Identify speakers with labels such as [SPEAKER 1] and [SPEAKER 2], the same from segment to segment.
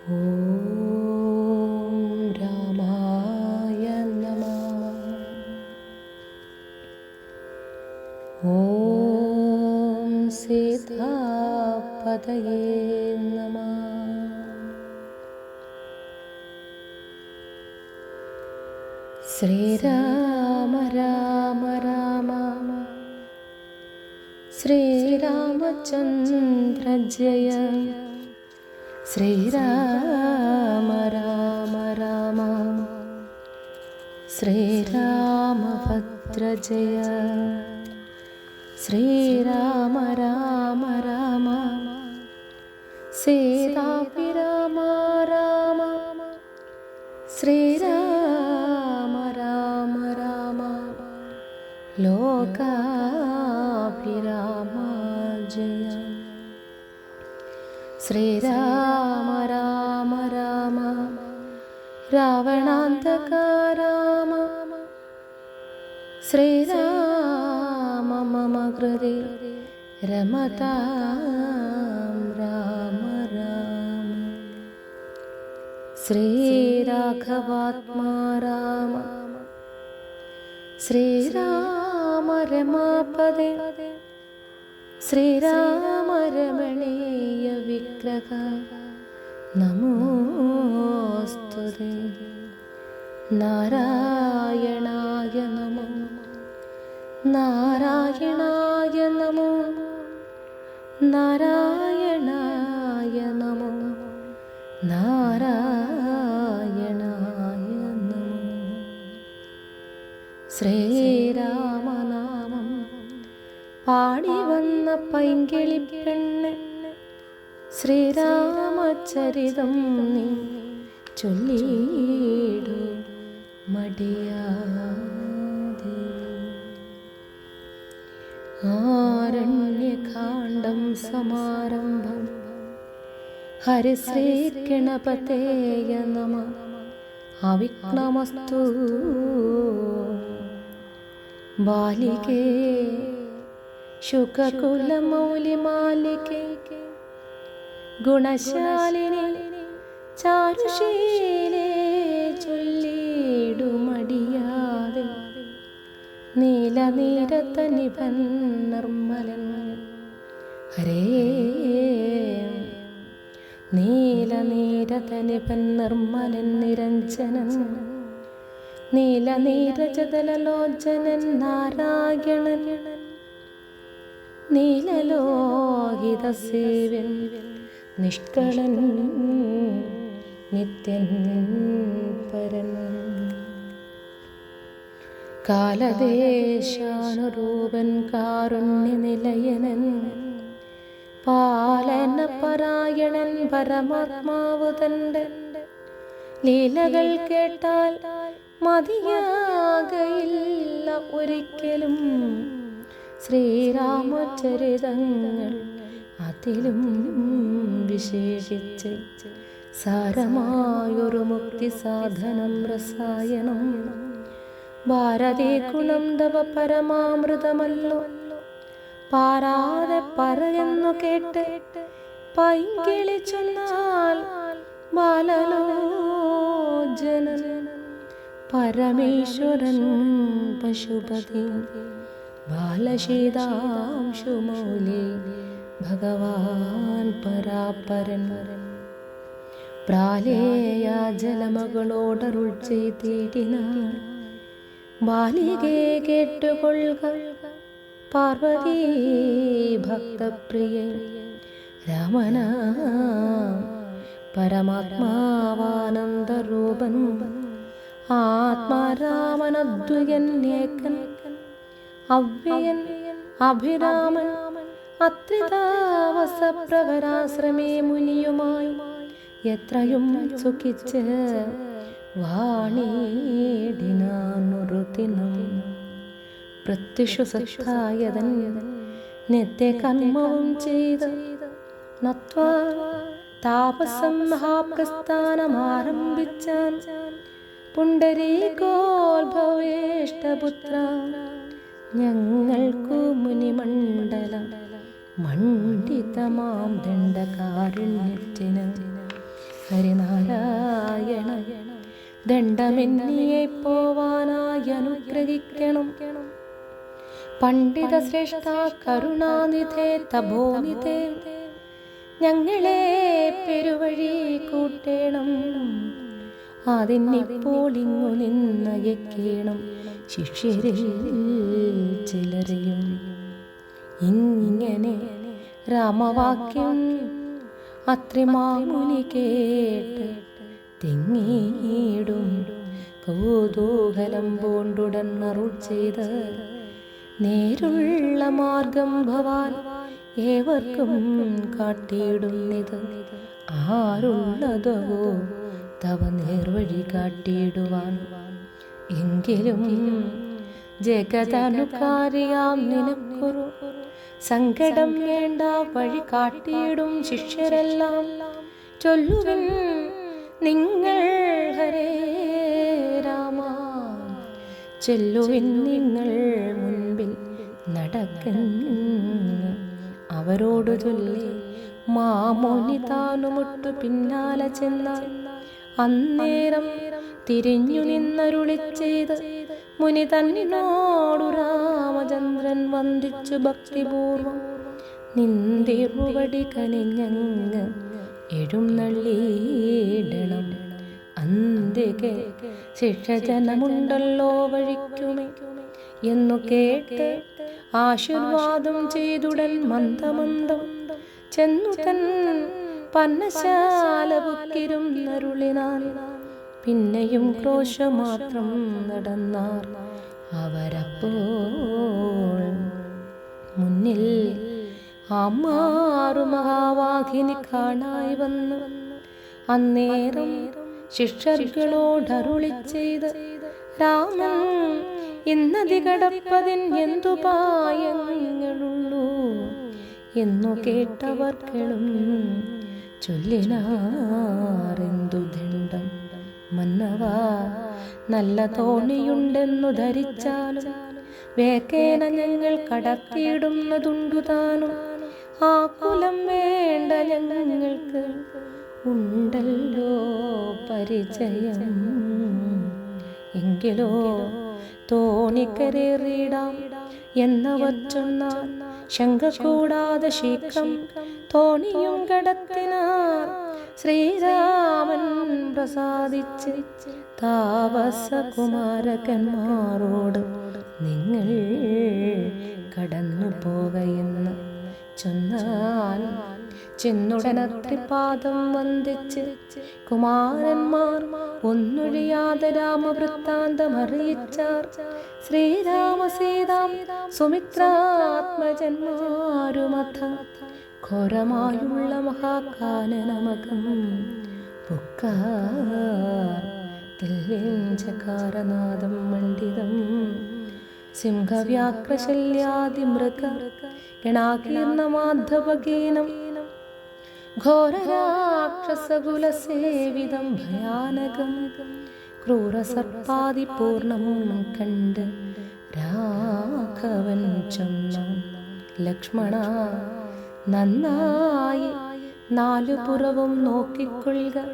[SPEAKER 1] ॐ रामाय नमः। श्रीराम राम राम। श्रीरामचन्द्र जय श्रीराम राम राम। श्रीरामभद्र जय। श्रीराम राम श्रीराम राम राम रावणान्तका राम श्रीराम मम कृते रमतां राम राम। श्रीराघवात्मा राम। श्रीराम रमापदे ശ്രീരാമരമണീയ വിഗ്രഹ. നമോസ്തു നാരായണായ നമോ. നാരായണായ നമോ. നാരായണായ നമോ. നാ വന്ന പൈങ്കിളി പെണ്ണ് ശ്രീരാമചരിതം നീ ചൊല്ലിയിടു മടിയാതെ. ആരണ്യകാണ്ഡം സമാരംഭം. ഹരിശ്രീഗണപതേയ നമ. അവിഘ്നമസ്തു. ബാലികേ ശുഖകുലമൗലിമാലികേ ഗുണശാലിനി ചാരുശീലേ ചൊല്ലിടുമടിയാതെ നീലനീരത്തനിപൻ നിർമ്മലൻ. ഹരേ നീലനീരതനിപൻ നിർമ്മലൻ നിരഞ്ജനൻ. നീലനീരജതലോചനൻ നാരായണൻ. നീലലോഹിത സേവൻ നിഷ്കളൻ നിത്യൻ പരൻ. കാലദേശാനുരൂപൻ കാരുണ്യനിലയനൻ. പാലന പരായണൻ പരമാത്മാവ് തന്റെ ലീലകൾ കേട്ടാൽ മതിയാകയില്ല ഒരിക്കലും. ശ്രീരാമചരിതങ്ങൾ അതിലും വിശേഷിച്ച് സാരമായൊരു മുക്തി സാധനം രസായനം. ഭാരതീ ഗുണം തവ പരമാമൃതമല്ലോ. പാരാതെ പറയുന്നു കേട്ട് പൈങ്കിളി ചൊന്നാൽ ബാലലോചന. പരമേശ്വരൻ പശുപതി ബാലശീതാംശുമൗലി ഭഗവാൻ പരാപരൻ പ്രാലേയ ജലമകളോടരുൾ ചെയ്തിടിനാൾ ബാലികെ കേട്ടുകൊള്ളുക പാർവതി ഭക്തപ്രിയ രാമന പരമാത്മാവാനന്ദരൂപൻ ആത്മാരാമനദ്വയൻ ഏകൻ അവ്യയൻ അഭിരാമൻ അത്രിതാവസപ്രവരാശ്രമേ മുനിയുമായി എത്രയും സുഖിച്ച് വാണിടിനാനുറുതിനം പ്രത്യക്ഷു സത്തായതൻ നിത്യകർമ്മവും ചെയ്ത് നത്വാ താപസം മഹാപ്രസ്ഥാനമാരംഭിച്ചാൻ പുണ്ടരീകോത്ഭവേഷ്ടപുത്ര ഞങ്ങൾക്കു മുനിമണ്ഡലം മണ്ഡിതമാം ദണ്ഡകാരുണ്യത്തിന്. ഹരിനാരായണ ദണ്ഡമെന്നിയെ പോവാനായി അനുഗ്രഹിക്കണം. പണ്ഡിത ശ്രേഷ്ഠ കരുണാനിധേ തപോനിധേ ഞങ്ങളെ പെരുവഴി കൂട്ടേണം. അതിനിപ്പോൾ ഇങ്ങു നിന്നയക്കേണം ശിഷ്യരിൽ ചിലരെയും ഇങ്ങനെ രാമവാക്യം അത്രിമാമുനി കേട്ട് തെങ്ങിയിടും കൗതൂഹലം പൂണ്ടുടൻ അരുൾ ചെയ്ത് നേരുള്ള മാർഗം ഭവാൻ ഏവർക്കും കാട്ടിയിടുന്നിത്. ആരുള്ളതോ തവ നേർവഴി കാട്ടിയിടുവാൻ എങ്കിലും ജഗതനുകാരിയാം നിനക്കൊരു സങ്കടം വേണ്ട വഴി കാട്ടിയിടും ശിഷ്യരെല്ലാം. ചൊല്ലുവിൻ നിങ്ങൾ ഹരേ രാമ. ചെല്ലുവിൻ നിങ്ങൾ മുൻപിൽ നടക്കുന്നു. അവരോട് ചൊല്ലി മാമോനി താനുമുട്ടു പിന്നാലെ ചെന്നാൽ അന്നേരം തിരിഞ്ഞു നിന്നരുളി ചെയ്ത് മുനി തന്നിനോടു രാമചന്ദ്രൻ വന്ദിച്ചു ഭക്തിപൂർവം നിന്തിറുവടി കനിഞ്ഞങ്ങ് എഴുന്നള്ളിയിടണം അന്തികെ ശിക്ഷജനമുണ്ടല്ലോ വഴിക്കുമേ എന്നു കേട്ട് ആശീർവാദം ചെയ്തുടൻ മന്ദമന്ദം ചെന്നു തൻ പന്നശാല ബുക്കിരും നരുളിനാൻ പിന്നെയും ക്രോശമാത്രം നടന്നാർ. അവരപ്പോൾ മുന്നിൽ അമ്മാറു മഹാവാഹിനി കാണായി വന്നു. അന്നേരം ശിക്ഷകളോടരുളി ചെയ്ത് രാമൻ ഇന്നതി കടപ്പതിൻ എന്തു പായങ്ങളുള്ളൂ? എന്നു കേട്ടവർക്കളും ചൊല്ലിനാറെന്തു ദണ്ഡം മന്നവ നല്ല തോണിയുണ്ടെന്നു ധരിച്ചാലും വേക്കേന ഞങ്ങൾ കടത്തിയിടുന്നതുണ്ടു താനും ആ കുലം വേണ്ട ഞങ്ങൾക്ക് ഉണ്ടല്ലോ പരിചയം. എങ്കിലോ തോണിക്കരേറിയിടാം എന്ന ചൊന്നാൽ ശങ്ക കൂടാതെ ശീഘ്രം തോണിയും കടത്തിനാർ ശ്രീരാമൻ പ്രസാദിച്ച് താപസകുമാരകന്മാരോട് നിങ്ങൾ കടന്നു പോകയെന്ന് ചൊന്നാൽ ചെന്നുടനത്രിപാദം വന്ദിച്ച് കുമാരന്മാർ ഒന്നൊഴിയാതെ രാമവൃത്താന്തം അറിയിച്ചാർ. ശ്രീരാമസീതാം സുമിത്രാത്മജന്മാരുമഥ ഘോരമായുള്ള മഹാകാനനമകം. നമകം പൊക്കാരനാഥം മണ്ഡിതം. സിംഹവ്യാക്രശല്യാതിമൃഗ ഗണാകീർണമാധവഗീനം. ഘോരരാക്ഷസകുലസേവിതം ഭയാനകം. ക്രൂരസർപ്പാതിപൂർണം കണ്ട് രാഘവൻ ചൊന്നാൻ ലക്ഷ്മണ നന്നായി നാലു പുറവും നോക്കിക്കൊള്ളുക.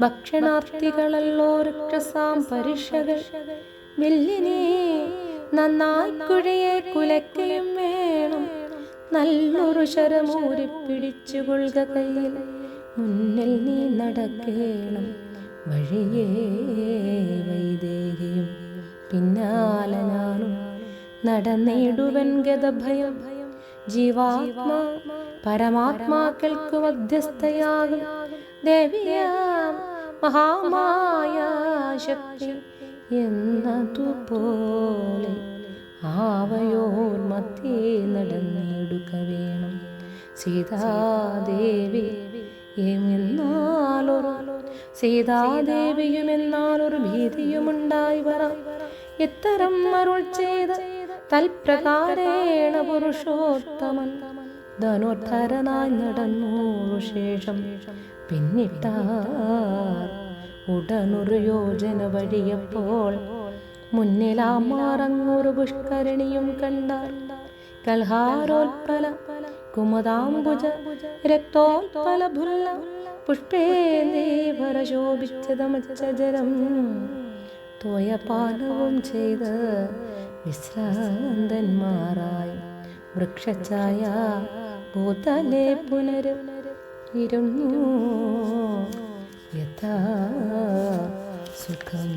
[SPEAKER 1] ഭക്ഷണാർത്ഥികളല്ലോ രക്ഷസാം പരിഷകൾ വില്ലിനെ നന്നായി കുഴയെ കുലയ്ക്കുകയും വേണം. നല്ലൊരു ശരമൂരി പിടിച്ചുകൊള്ളുക കയ്യിൽ. മുന്നിൽ നീ നടക്കേണം. വഴിയേ വൈദേഹിയും. പിന്നാലെ ഞാനും നടന്നിടുവൻ ഗതഭയം ജീവാത്മാ പരമാത്മാക്കൾക്ക് മധ്യസ്ഥയാകും ദേവിയാം മഹാമായ ശക്തി എന്നതുപോലെ ആവയോർ മധ്യേ നടന്നിടുക വേണം. സീതാദേവി എന്നാലൊരു സീതാദേവിയുമെന്നാലൊരു ഭീതിയുമുണ്ടായി വരാം. ഇത്തരം അരുൾ ചെയ്ത് തൽപ്രകാരേണ പുരുഷോത്തമൻ. ധനുർധരനായി നടന്നു ശേഷം പിന്നിട്ടാർ. ഉടനൊരു യോജന വഴിയപ്പോൾ മുന്നിലാമാറങ്ങൊരു പുഷ്കരണിയും കണ്ടാൽ കൽഹാരോൽപ്പല കുമതാംബുജ രക്തോൽപ്പല ഭുല്ല പുഷ്പേന്ദേവര ശോഭിച്ചതമച്ചജലം തോയപാനവും ചെയ്ത് വിശ്രാന്തന്മാരായി. വൃക്ഷഛായ ഭൂതലെ പുനരു ഇരുന്നു. യഥാ സുഖം